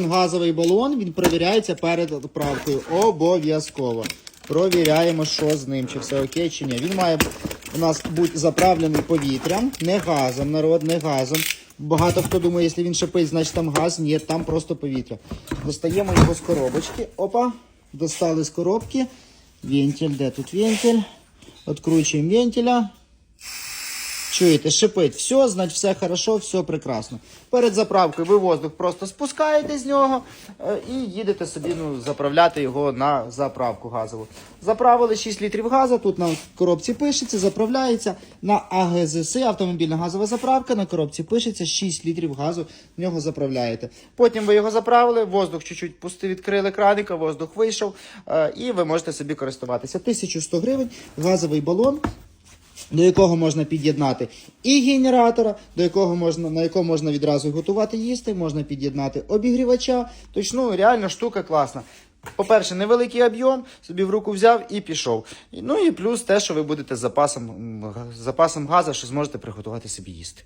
Газовий балон він перевіряється перед відправкою. Обов'язково. Провіряємо, що з ним, чи все окей, чи ні. Він має у нас бути заправлений повітрям, не газом, народ, не газом. Багато хто думає, якщо він шипить, значить там газ. Ні, там просто повітря. Достаємо його з коробочки. Опа, достали з коробки. Вентиль, де тут вентиль? Откручуємо вентиля. Чуєте, шипить. Все, значить все хорошо, все прекрасно. Перед заправкою ви воздух просто спускаєте з нього е, і їдете собі ну, заправляти його на заправку газову. Заправили 6 літрів газу, тут на коробці пишеться, заправляється на АГЗС, автомобільна газова заправка, на коробці пишеться 6 літрів газу, в нього заправляєте. Потім ви його заправили, воздух чуть-чуть пусти, відкрили краника, воздух вийшов, е, і ви можете собі користуватися. 1100 гривень, газовий балон до якого можна під'єднати і генератора, до якого можна, на якому можна відразу готувати їсти, можна під'єднати обігрівача. Тобто, ну, реально штука класна. По-перше, невеликий об'єм, собі в руку взяв і пішов. Ну і плюс те, що ви будете з запасом, запасом газу, що зможете приготувати собі їсти.